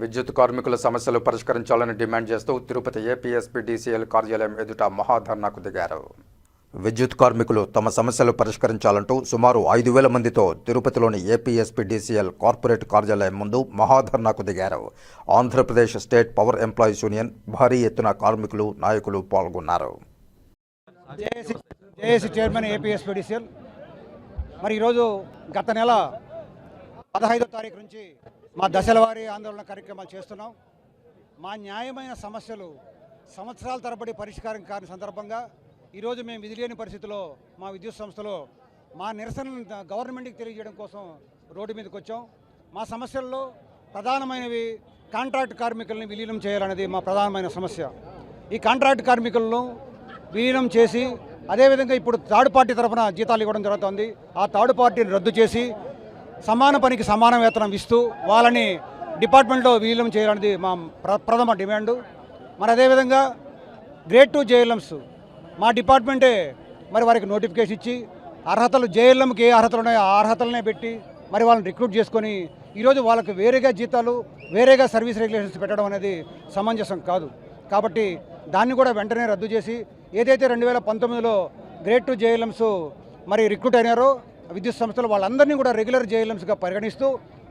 విద్యుత్ కార్మికుల సమస్యలు పరిష్కరించాలని డిమాండ్ చేస్తూ తిరుపతి ఏపీఎస్పీడీసీఎల్ కార్యాలయం ఎదుట మహాధర్నాకు దిగారు. విద్యుత్ కార్మికులు తమ సమస్యలు పరిష్కరించాలంటూ సుమారు ఐదు వేల మందితో తిరుపతిలోని ఏపీఎస్పీడీసీఎల్ కార్పొరేట్ కార్యాలయం ముందు మహాధర్నాకు దిగారు. Andhra Pradesh state power employees union భారీ ఎత్తున కార్మికులు నాయకులు పాల్గొన్నారు. JAC chairman APSPDCL. మరి ఈరోజు గత నెల పదహైదో తారీఖు నుంచి మా దశలవారీ ఆందోళన కార్యక్రమాలు చేస్తున్నాం. మా న్యాయమైన సమస్యలు సంవత్సరాల తరబడి పరిష్కారం కాని సందర్భంగా ఈరోజు మేము విధిలేని పరిస్థితిలో మా విద్యుత్ సంస్థలో మా నిరసనను గవర్నమెంట్కి తెలియజేయడం కోసం రోడ్డు మీదకి వచ్చాం. మా సమస్యల్లో ప్రధానమైనవి కాంట్రాక్ట్ కార్మికుల్ని విలీనం చేయాలనేది మా ప్రధానమైన సమస్య. ఈ కాంట్రాక్ట్ కార్మికులను విలీనం చేసి అదేవిధంగా ఇప్పుడు థర్డ్ పార్టీ తరఫున జీతాలు ఇవ్వడం జరుగుతుంది. ఆ థర్డ్ పార్టీని రద్దు చేసి సమాన పనికి సమాన వేతనం ఇస్తూ వాళ్ళని డిపార్ట్మెంట్లో విలీనం చేయాలనేది మా ప్ర ప్రథమ డిమాండు. మరి అదేవిధంగా గ్రేడ్ టూ జేఎల్ఎంస్ మా డిపార్ట్మెంటే మరి వారికి నోటిఫికేషన్ ఇచ్చి అర్హతలు జేఎల్ఎంకి ఏ అర్హతలు ఉన్నాయో ఆ అర్హతలనే పెట్టి మరి వాళ్ళని రిక్రూట్ చేసుకొని ఈరోజు వాళ్ళకి వేరేగా జీతాలు వేరేగా సర్వీస్ రెగ్యులేషన్స్ పెట్టడం అనేది సమంజసం కాదు. కాబట్టి దాన్ని కూడా వెంటనే రద్దు చేసి ఏదైతే రెండు వేల పంతొమ్మిదిలో గ్రేడ్ టూ జేఎల్ఎంస్ మరి రిక్రూట్ అయినారో విద్యుత్ సంస్థలు వాళ్ళందరినీ కూడా రెగ్యులర్ జేఎల్ఎంస్గా పరిగణిస్తూ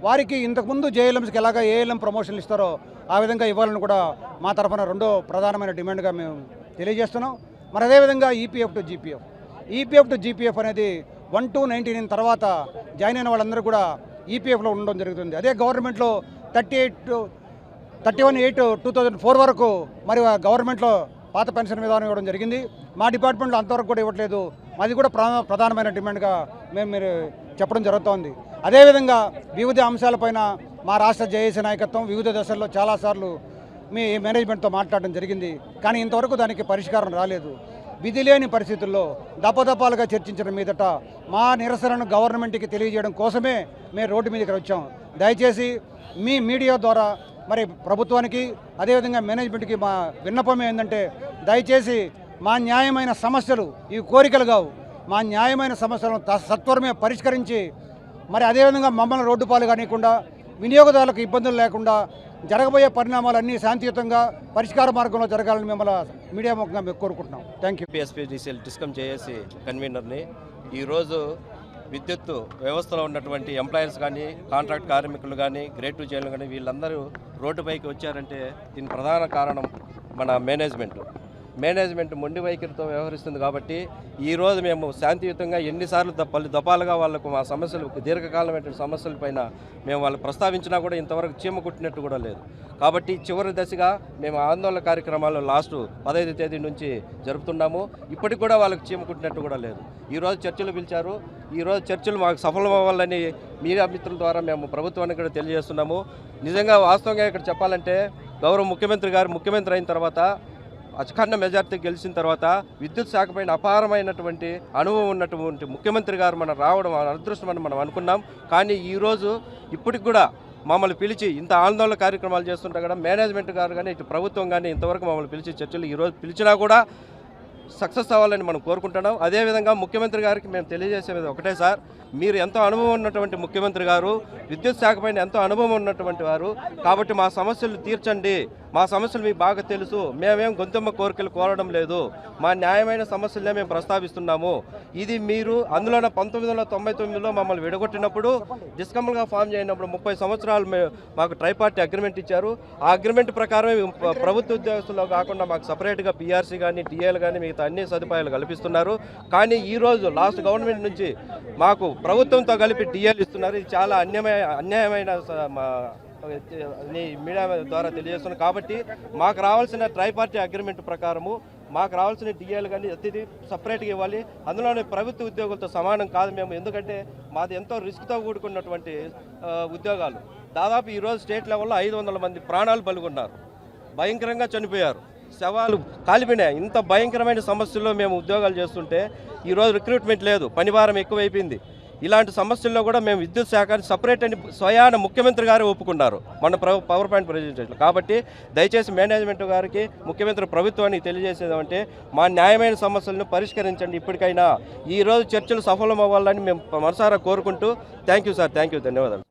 వారికి ఇంతకుముందు జేఎల్ఎంస్కి ఎలాగ ఏఎల్ఎం ప్రమోషన్లు ఇస్తారో ఆ విధంగా ఇవ్వాలని కూడా మా తరఫున రెండో ప్రధానమైన డిమాండ్గా మేము తెలియజేస్తున్నాం. మరి అదేవిధంగా EPF to GPF EPF to GPF అనేది వన్ టు నైన్టీ నైన్ తర్వాత జాయిన్ అయిన వాళ్ళందరూ కూడా ఈపీఎఫ్లో ఉండడం జరుగుతుంది. అదే గవర్నమెంట్లో thirty eight thirty one eight two thousand four వరకు మరి గవర్నమెంట్లో పాత పెన్షన్ విధానం ఇవ్వడం జరిగింది. మా డిపార్ట్మెంట్లో అంతవరకు కూడా ఇవ్వట్లేదు. అది కూడా ప్రా- ప్రధానమైన డిమాండ్గా మేము మీరు చెప్పడం జరుగుతోంది. అదేవిధంగా వివిధ అంశాలపైన మా రాష్ట్ర జేఏసీ నాయకత్వం వివిధ దశల్లో చాలాసార్లు మీ మేనేజ్మెంట్తో మాట్లాడడం జరిగింది. కానీ ఇంతవరకు దానికి పరిష్కారం రాలేదు. విధి లేని పరిస్థితుల్లో దపదపాలుగా చర్చించడం మీదట మా నిరసనను గవర్నమెంట్కి తెలియజేయడం కోసమే మేము రోడ్డు మీదకి వచ్చాం. దయచేసి మీ మీడియా ద్వారా మరి ప్రభుత్వానికి అదేవిధంగా మేనేజ్మెంట్కి మా విన్నపం ఏంటంటే దయచేసి మా న్యాయమైన సమస్యలు ఇవి కోరికలు కావు. మా న్యాయమైన సమస్యలను సత్వరమే పరిష్కరించి మరి అదేవిధంగా మమ్మల్ని రోడ్డు పాలు కానివ్వకుండా వినియోగదారులకు ఇబ్బందులు లేకుండా జరగబోయే పరిణామాలన్నీ శాంతియుతంగా పరిష్కార మార్గంలో జరగాలని మిమ్మల్ని మీడియా ముఖంగా మేము కోరుకుంటున్నాం. థ్యాంక్ యూ పిఎస్పిడిసిఎల్ డిస్కమ్ చేసి కన్వీనర్ని ఈరోజు విద్యుత్ వ్యవస్థలో ఉన్నటువంటి ఎంప్లాయర్స్ కానీ కాంట్రాక్ట్ కార్మికులు కానీ గ్రేడ్ టూ జైలు కానీ వీళ్ళందరూ రోడ్డుపైకి వచ్చారంటే దీని ప్రధాన కారణం మన మేనేజ్మెంట్. మేనేజ్మెంట్ మొండి వైఖరితో వ్యవహరిస్తుంది కాబట్టి ఈరోజు మేము శాంతియుతంగా ఎన్నిసార్లు ద- పలు వాళ్ళకు మా సమస్యలు దీర్ఘకాలమైన సమస్యలపైన మేము వాళ్ళు ప్రస్తావించినా కూడా ఇంతవరకు చీమ కుట్టినట్టు కూడా లేదు. కాబట్టి చివరి దశగా మేము ఆందోళన కార్యక్రమాలు లాస్ట్ పదహైదు తేదీ నుంచి జరుపుతున్నాము. ఇప్పటికి కూడా వాళ్ళకి చీమ కుట్టినట్టు కూడా లేదు. ఈరోజు చర్చలు పిలిచారు. ఈరోజు చర్చలు మాకు సఫలం అవ్వాలని మీడియా మిత్రుల ద్వారా మేము ప్రభుత్వానికి కూడా తెలియజేస్తున్నాము. నిజంగా వాస్తవంగా ఇక్కడ చెప్పాలంటే గౌరవ ముఖ్యమంత్రి గారు ముఖ్యమంత్రి అయిన తర్వాత అఖండ మెజార్టీ గెలిచిన తర్వాత విద్యుత్ శాఖ పైన అపారమైనటువంటి అనుభవం ఉన్నటువంటి ముఖ్యమంత్రి గారు మనం రావడం మన అదృష్టం అని మనం అనుకున్నాం. కానీ ఈరోజు ఇప్పటికి కూడా మమ్మల్ని పిలిచి ఇంత ఆందోళన కార్యక్రమాలు చేస్తుంటే కూడా మేనేజ్మెంట్ గారు కానీ ఇటు ప్రభుత్వం కానీ ఇంతవరకు మమ్మల్ని పిలిచి చర్చలు ఈరోజు పిలిచినా కూడా సక్సెస్ అవ్వాలని మనం కోరుకుంటున్నాం. అదేవిధంగా ముఖ్యమంత్రి గారికి మేము తెలియజేసేది ఒకటే సార్. మీరు ఎంతో అనుభవం ఉన్నటువంటి ముఖ్యమంత్రి గారు విద్యుత్ శాఖ పైన ఎంతో అనుభవం ఉన్నటువంటి వారు. కాబట్టి మా సమస్యలు తీర్చండి మా సమస్యలు మీకు బాగా తెలుసు. మేమేం గొంతమ్మ కోరికలు కోరడం లేదు. మా న్యాయమైన సమస్యలనే మేము ప్రస్తావిస్తున్నాము. ఇది మీరు అందులోనే పంతొమ్మిది వందల తొంభై తొమ్మిదిలో మమ్మల్ని విడగొట్టినప్పుడు డిస్కంబల్గా ఫామ్ చేయనప్పుడు ముప్పై సంవత్సరాలు మాకు ట్రైపార్టీ అగ్రిమెంట్ ఇచ్చారు. ఆ అగ్రిమెంట్ ప్రకారమే ప్రభుత్వ ఉద్యోగస్తుల్లో కాకుండా మాకు సపరేట్గా పీఆర్సీ కానీ టీఏలు కానీ మిగతా అన్ని సదుపాయాలు కల్పిస్తున్నారు. కానీ ఈరోజు లాస్ట్ గవర్నమెంట్ నుంచి మాకు ప్రభుత్వంతో కలిపి టీఏలు ఇస్తున్నారు. ఇది చాలా అన్యమైన అన్యాయమైన స- మా మీడియా ద్వారా తెలియజేస్తున్నాం. కాబట్టి మాకు రావాల్సిన ట్రైపార్టీ అగ్రిమెంట్ ప్రకారము మాకు రావాల్సిన డిఏలు కానీ అతిథి సపరేట్గా ఇవ్వాలి. అందులోనే ప్రభుత్వ ఉద్యోగులతో సమానం కాదు మేము. ఎందుకంటే మాది ఎంతో రిస్క్తో కూడుకున్నటువంటి ఉద్యోగాలు. దాదాపు ఈరోజు స్టేట్ లెవెల్లో ఐదు వందల మంది ప్రాణాలు పలుకున్నారు. భయంకరంగా చనిపోయారు. శవాలు కాలిపోయినాయి. ఇంత భయంకరమైన సమస్యల్లో మేము ఉద్యోగాలు చేస్తుంటే ఈరోజు రిక్రూట్మెంట్ లేదు. పనిభారం ఎక్కువైపోయింది. ఇలాంటి సమస్యల్లో కూడా మేము విద్యుత్ శాఖని సపరేట్ అని స్వయాన ముఖ్యమంత్రి గారు ఒప్పుకున్నారు. మన పవర్ పాయింట్ ప్రజెంటేషన్. కాబట్టి దయచేసి మేనేజ్మెంట్ గారికి ముఖ్యమంత్రి ప్రభుత్వానికి తెలియజేసేదంటే మా న్యాయమైన సమస్యలను పరిష్కరించండి. ఇప్పటికైనా ఈరోజు చర్చలు సఫలం అవ్వాలని మేము మనసారా కోరుకుంటూ thank you sir. Thank you ధన్యవాదాలు.